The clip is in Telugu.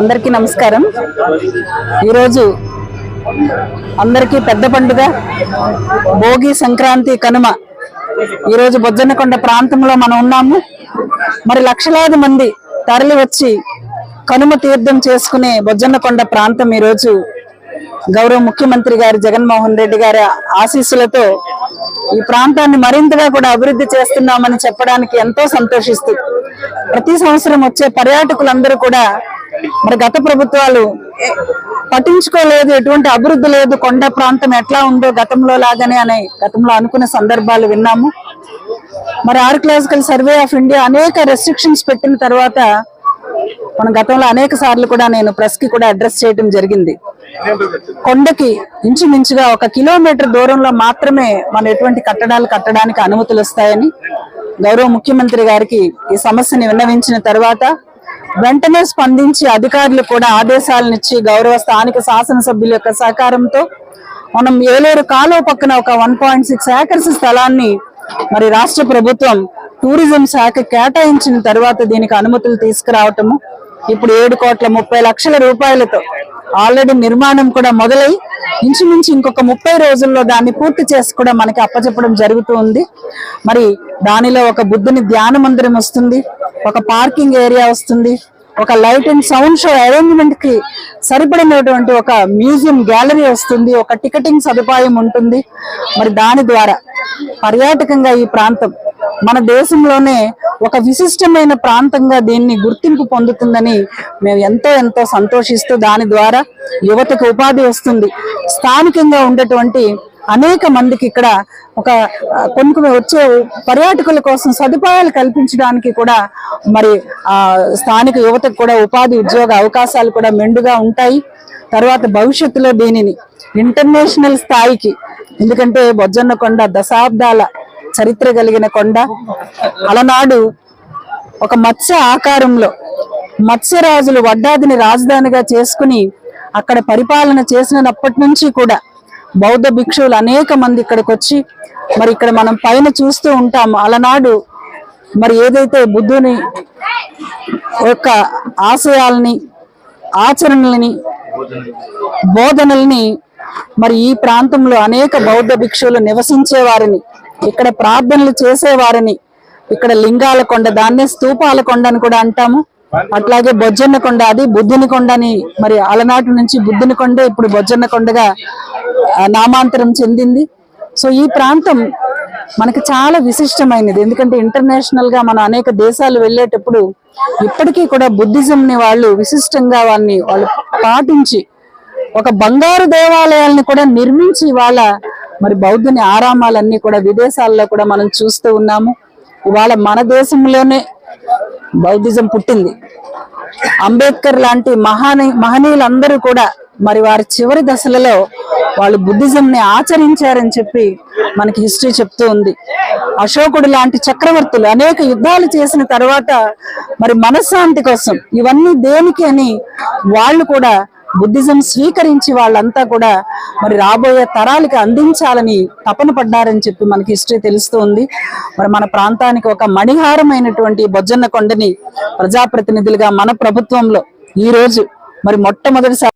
అందరికీ నమస్కారం. ఈరోజు అందరికీ పెద్ద పండుగ భోగి సంక్రాంతి కనుమ. ఈరోజు బొజ్జన్నకొండ ప్రాంతంలో మనం ఉన్నాము. మరి లక్షలాది మంది తరలి వచ్చి కనుమ తీర్థం చేసుకునే బొజ్జన్నకొండ ప్రాంతం ఈరోజు గౌరవ ముఖ్యమంత్రి గారి జగన్మోహన్ రెడ్డి గారి ఆశీస్సులతో ఈ ప్రాంతాన్ని మరింతగా కూడా అభివృద్ధి చేస్తున్నామని చెప్పడానికి ఎంతో సంతోషిస్తూ ప్రతి సంవత్సరం వచ్చే పర్యాటకులందరూ కూడా మరి గత ప్రభుత్వాలు పట్టించుకోలేదు ఎటువంటి అభివృద్ధి లేదు కొండ ప్రాంతం ఎట్లా ఉందో గతంలో లాగానే అని గతంలో అనుకున్న సందర్భాలు విన్నాము. మరి ఆర్కియలాజికల్ సర్వే ఆఫ్ ఇండియా అనేక రెస్ట్రిక్షన్స్ పెట్టిన తర్వాత మన గతంలో అనేక సార్లు కూడా నేను ప్రెస్కి కూడా అడ్రస్ చేయడం జరిగింది. కొండకి ఇంచుమించుగా ఒక కిలోమీటర్ దూరంలో మాత్రమే మన ఎటువంటి కట్టడాలు కట్టడానికి అనుమతులు వస్తాయని గౌరవ ముఖ్యమంత్రి గారికి ఈ సమస్యని విన్నవించిన తర్వాత వెంటనే స్పందించి అధికారులు కూడా ఆదేశాలనిచ్చి గౌరవ స్థానిక శాసనసభ్యుల యొక్క సహకారంతో మనం ఏలేరు కాలువ పక్కన ఒక వన్ పాయింట్ సిక్స్ ఏకర్స్ స్థలాన్ని మరి రాష్ట్ర ప్రభుత్వం టూరిజం శాఖ కేటాయించిన తర్వాత దీనికి అనుమతులు తీసుకురావటము. ఇప్పుడు ఏడు కోట్ల ముప్పై లక్షల రూపాయలతో ఆల్రెడీ నిర్మాణం కూడా మొదలై ఇంచుమించు ఇంకొక ముప్పై రోజుల్లో దాన్ని పూర్తి చేసి కూడా మనకి అప్పచెప్పడం జరుగుతూ ఉంది మరి దానిలో ఒక బుద్ధుని ధ్యాన మందిరం వస్తుంది ఒక పార్కింగ్ ఏరియా వస్తుంది ఒక లైట్ అండ్ సౌండ్ షో అరేంజ్మెంట్కి సరిపడినటువంటి ఒక మ్యూజియం గ్యాలరీ వస్తుంది ఒక టికెటింగ్ సదుపాయం ఉంటుంది. మరి దాని ద్వారా పర్యాటకంగా ఈ ప్రాంతం మన దేశంలోనే ఒక విశిష్టమైన ప్రాంతంగా దీన్ని గుర్తింపు పొందుతుందని మేము ఎంతో ఎంతో సంతోషిస్తూ దాని ద్వారా యువతకు ఉపాధి వస్తుంది. స్థానికంగా ఉండేటువంటి అనేక మందికి ఇక్కడ ఒక కొన్ని వచ్చే పర్యాటకుల కోసం సదుపాయాలు కల్పించడానికి కూడా మరి స్థానిక యువతకు కూడా ఉపాధి ఉద్యోగ అవకాశాలు కూడా మెండుగా ఉంటాయి. తర్వాత భవిష్యత్తులో దీనిని ఇంటర్నేషనల్ స్థాయికి ఎందుకంటే బొజ్జన్న కొండ దశాబ్దాల చరిత్ర కలిగిన కొండ అలనాడు ఒక మత్స్య ఆకారంలో మత్స్యరాజులు వడ్డాదిని రాజధానిగా చేసుకుని అక్కడ పరిపాలన చేసినప్పటి నుంచి కూడా బౌద్ధ భిక్షువులు అనేక మంది ఇక్కడికి వచ్చి మరి ఇక్కడ మనం పైన చూస్తూ ఉంటాం అలనాడు మరి ఏదైతే బుద్ధుని యొక్క ఆశయాల్ని ఆచరణలని బోధనల్ని మరి ఈ ప్రాంతంలో అనేక బౌద్ధ భిక్షువులు నివసించే వారిని ఇక్కడ ప్రార్థనలు చేసేవారిని. ఇక్కడ లింగాల కొండ దాన్నే స్తూపాల కొండ అని కూడా అంటాము. అట్లాగే బొజ్జన్న కొండ అది బుద్ధుని కొండ అని మరి అలనాటి నుంచి బుద్ధుని కొండ ఇప్పుడు బొజ్జన్న కొండగా నామాంతరం చెందింది. సో ఈ ప్రాంతం మనకి చాలా విశిష్టమైనది. ఎందుకంటే ఇంటర్నేషనల్గా మనం అనేక దేశాలు వెళ్ళేటప్పుడు ఇప్పటికీ కూడా బుద్ధిజం ని వాళ్ళు విశిష్టంగా వాళ్ళని వాళ్ళు పాటించి ఒక బంగారు దేవాలయాల్ని కూడా నిర్మించి వాళ్ళ మరి బౌద్ధుని ఆరామాలన్నీ కూడా విదేశాల్లో కూడా మనం చూస్తూ ఉన్నాము. ఇవాళ మన దేశంలోనే బౌద్ధిజం పుట్టింది. అంబేద్కర్ లాంటి మహాని మహనీయులందరూ కూడా మరి వారి చివరి దశలలో వాళ్ళు బుద్ధిజం ని ఆచరించారని చెప్పి మనకి హిస్టరీ చెప్తూ ఉంది. అశోకుడు లాంటి చక్రవర్తులు అనేక యుద్ధాలు చేసిన తర్వాత మరి మనశ్శాంతి కోసం ఇవన్నీ దేనికి అని వాళ్ళు కూడా బుద్ధిజం స్వీకరించి వాళ్ళంతా కూడా మరి రాబోయే తరాలకి అందించాలని తపన పడ్డారని చెప్పి మనకి హిస్టరీ తెలుస్తూ ఉంది మరి మన ప్రాంతానికి ఒక మణిహారమైనటువంటి బొజ్జన్న కొండని ప్రజాప్రతినిధులుగా మన ప్రభుత్వంలో ఈ రోజు మరి మొట్టమొదటిసారి